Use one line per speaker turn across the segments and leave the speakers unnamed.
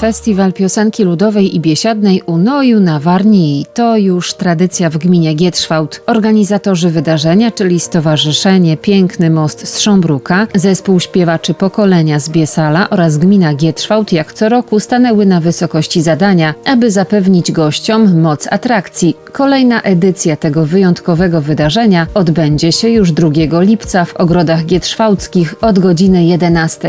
Festiwal Piosenki Ludowej i Biesiadnej u Noju na Warnii. To już tradycja w gminie Gietrzwałt. Organizatorzy wydarzenia, czyli Stowarzyszenie Piękny Most z Szambruka, zespół śpiewaczy pokolenia z Biesala oraz gmina Gietrzwałt jak co roku stanęły na wysokości zadania, aby zapewnić gościom moc atrakcji. Kolejna edycja tego wyjątkowego wydarzenia odbędzie się już 2 lipca w ogrodach gietrzwałckich od godziny 11.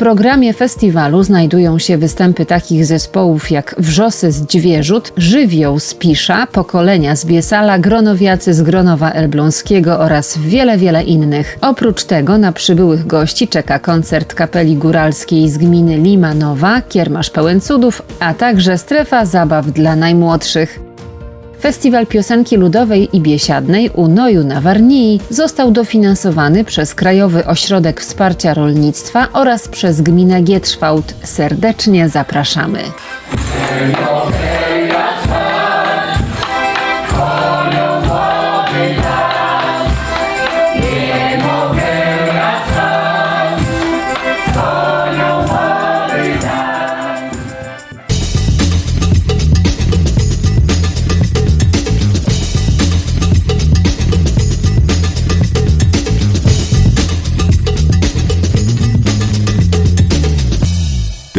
Programie festiwalu znajdują się występy takich zespołów jak Wrzosy z Dźwierzut, Żywioł z Pisza, Pokolenia z Biesala, Gronowiacy z Gronowa Elbląskiego oraz wiele, wiele innych. Oprócz tego na przybyłych gości czeka koncert kapeli góralskiej z gminy Limanowa, kiermasz pełen cudów, a także strefa zabaw dla najmłodszych. Festiwal Piosenki Ludowej i Biesiadnej u Noju na Warnii został dofinansowany przez Krajowy Ośrodek Wsparcia Rolnictwa oraz przez gminę Gietrzwałt. Serdecznie zapraszamy.